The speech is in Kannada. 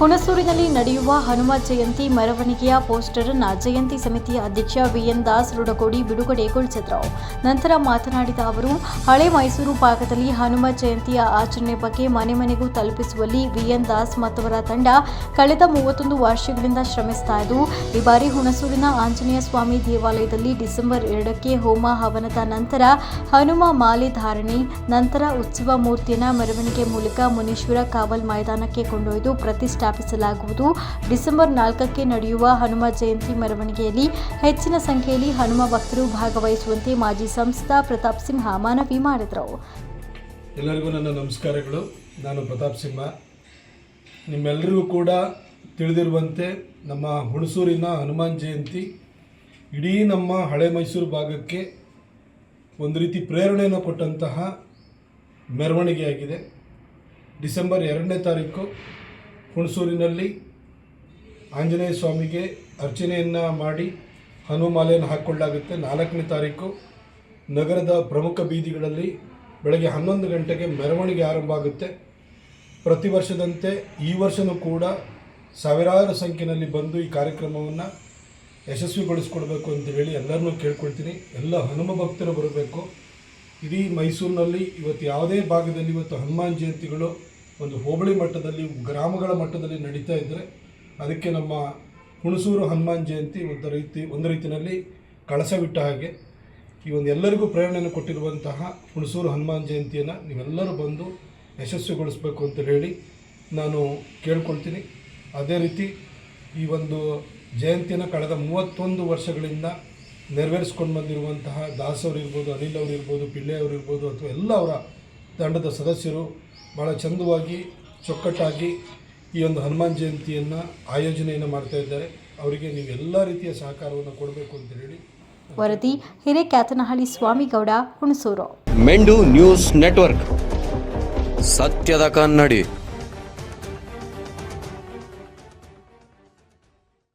ಹುಣಸೂರಿನಲ್ಲಿ ನಡೆಯುವ ಹನುಮ ಜಯಂತಿ ಮೆರವಣಿಗೆಯ ಪೋಸ್ಟರ್ ಅನ್ನು ಜಯಂತಿ ಸಮಿತಿಯ ಅಧ್ಯಕ್ಷ ವಿಎನ್ ದಾಸ್ ರುಡಕೋಡಿ ಬಿಡುಗಡೆಗೊಳಿಸಿದರು ನಂತರ ಮಾತನಾಡಿದ ಅವರು, ಹಳೆ ಮೈಸೂರು ಭಾಗದಲ್ಲಿ ಹನುಮ ಜಯಂತಿಯ ಆಚರಣೆ ಬಗ್ಗೆ ಮನೆ ಮನೆಗೂ ತಲುಪಿಸುವಲ್ಲಿ ವಿಎನ್ ದಾಸ್ ಮತ್ತವರ ತಂಡ ಕಳೆದ ಮೂವತ್ತೊಂದು ವರ್ಷಗಳಿಂದ ಶ್ರಮಿಸ್ತಾ ಇದ್ದು, ಈ ಬಾರಿ ಹುಣಸೂರಿನ ಆಂಜನೇಯ ಸ್ವಾಮಿ ದೇವಾಲಯದಲ್ಲಿ ಡಿಸೆಂಬರ್ ಎರಡಕ್ಕೆ ಹೋಮ ಹವನದ ನಂತರ ಹನುಮ ಮಾಲೆ ಧಾರಣೆ, ನಂತರ ಉತ್ಸವ ಮೂರ್ತಿಯನ್ನು ಮೆರವಣಿಗೆ ಮೂಲಕ ಮುನೀಶ್ವರ ಕಾವಲ್ ಮೈದಾನಕ್ಕೆ ಕೊಂಡೊಯ್ದು ಪ್ರತಿಷ್ಠಾಪಿಸಲಾಗುವುದು ಡಿಸೆಂಬರ್ ನಾಲ್ಕಕ್ಕೆ ನಡೆಯುವ ಹನುಮ ಜಯಂತಿ ಮೆರವಣಿಗೆಯಲ್ಲಿ ಹೆಚ್ಚಿನ ಸಂಖ್ಯೆಯಲ್ಲಿ ಹನುಮ ಭಕ್ತರು ಭಾಗವಹಿಸುವಂತೆ ಮಾಜಿ ಸಂಸದ ಪ್ರತಾಪ್ ಸಿಂಹ ಮನವಿ ಮಾಡಿದರು. ಎಲ್ಲರಿಗೂ ನನ್ನ ನಮಸ್ಕಾರಗಳು. ನಾನು ಪ್ರತಾಪ್ ಸಿಂಹ. ನಿಮ್ಮೆಲ್ಲರಿಗೂ ಕೂಡ ತಿಳಿದಿರುವಂತೆ ನಮ್ಮ ಹುಣಸೂರಿನ ಹನುಮಾನ್ ಜಯಂತಿ ಇಡೀ ನಮ್ಮ ಹಳೆ ಮೈಸೂರು ಭಾಗಕ್ಕೆ ಒಂದು ರೀತಿ ಪ್ರೇರಣೆಯನ್ನು ಕೊಟ್ಟಂತಹ ಮೆರವಣಿಗೆಯಾಗಿದೆ. ಡಿಸೆಂಬರ್ ಎರಡನೇ ತಾರೀಕು ಹುಣಸೂರಿನಲ್ಲಿ ಆಂಜನೇಯ ಸ್ವಾಮಿಗೆ ಅರ್ಚನೆಯನ್ನು ಮಾಡಿ ಹನುಮಾಲೆಯನ್ನು ಹಾಕ್ಕೊಳ್ಳಾಗುತ್ತೆ ನಾಲ್ಕನೇ ತಾರೀಕು. ನಗರದ ಪ್ರಮುಖ ಬೀದಿಗಳಲ್ಲಿ ಬೆಳಗ್ಗೆ ಹನ್ನೊಂದು ಗಂಟೆಗೆ ಮೆರವಣಿಗೆ ಆರಂಭ ಆಗುತ್ತೆ. ಪ್ರತಿ ವರ್ಷದಂತೆ ಈ ವರ್ಷವೂ ಕೂಡ ಸಾವಿರಾರು ಸಂಖ್ಯೆಯಲ್ಲಿ ಬಂದು ಈ ಕಾರ್ಯಕ್ರಮವನ್ನು ಯಶಸ್ವಿಗೊಳಿಸ್ಕೊಡ್ಬೇಕು ಅಂತ ಹೇಳಿ ಎಲ್ಲರನ್ನೂ ಕೇಳ್ಕೊಳ್ತೀನಿ. ಎಲ್ಲ ಹನುಮ ಭಕ್ತರು ಬರಬೇಕು. ಇಡೀ ಮೈಸೂರಿನಲ್ಲಿ ಇವತ್ತು ಯಾವುದೇ ಭಾಗದಲ್ಲಿ ಇವತ್ತು ಹನುಮಾನ್ ಜಯಂತಿಗಳು ಒಂದು ಹೋಬಳಿ ಮಟ್ಟದಲ್ಲಿ, ಗ್ರಾಮಗಳ ಮಟ್ಟದಲ್ಲಿ ನಡೀತಾ ಇದ್ದರೆ ಅದಕ್ಕೆ ನಮ್ಮ ಹುಣಸೂರು ಹನುಮಾನ್ ಜಯಂತಿ ಒಂದು ರೀತಿ, ಒಂದು ರೀತಿಯಲ್ಲಿ ಕಳಸವಿಟ್ಟ ಹಾಗೆ ಈ ಒಂದು ಎಲ್ಲರಿಗೂ ಪ್ರೇರಣೆಯನ್ನು ಕೊಟ್ಟಿರುವಂತಹ ಹುಣಸೂರು ಹನುಮಾನ್ ಜಯಂತಿಯನ್ನು ನೀವೆಲ್ಲರೂ ಬಂದು ಯಶಸ್ವಿಗೊಳಿಸಬೇಕು ಅಂತ ಹೇಳಿ ನಾನು ಕೇಳ್ಕೊಳ್ತೀನಿ. ಅದೇ ರೀತಿ ಈ ಒಂದು ಜಯಂತಿಯನ್ನು ಕಳೆದ ಮೂವತ್ತೊಂದು ವರ್ಷಗಳಿಂದ ನೆರವೇರಿಸ್ಕೊಂಡು ಬಂದಿರುವಂತಹ ದಾಸ್ ಅವರು ಇರ್ಬೋದು, ಅನಿಲ್ ಅವರು ಇರ್ಬೋದು, ಪಿಳ್ಳೆ ಅವರು ಇರ್ಬೋದು, ಅಥವಾ ಎಲ್ಲ ಅವರ ತಂಡದ ಸದಸ್ಯರು ಭಾಳ ಚಂದವಾಗಿ ಚೊಕ್ಕಟ್ಟಾಗಿ ಈ ಒಂದು ಹನುಮಾನ್ ಜಯಂತಿಯನ್ನು ಆಯೋಜನೆಯನ್ನು ಮಾಡ್ತಾ ಇದ್ದಾರೆ. ಅವರಿಗೆ ನೀವು ಎಲ್ಲ ರೀತಿಯ ಸಹಕಾರವನ್ನು ಕೊಡಬೇಕು ಅಂತ ಹೇಳಿ ವರದಿ ಹಿರೇಕ್ಯಾತನಹಳ್ಳಿ ಸ್ವಾಮಿಗೌಡ ಹುಣಸೂರು. ಮೆಂಡು ನ್ಯೂಸ್ ನೆಟ್ವರ್ಕ್. ಸತ್ಯದ ಕನ್ನಡಿ.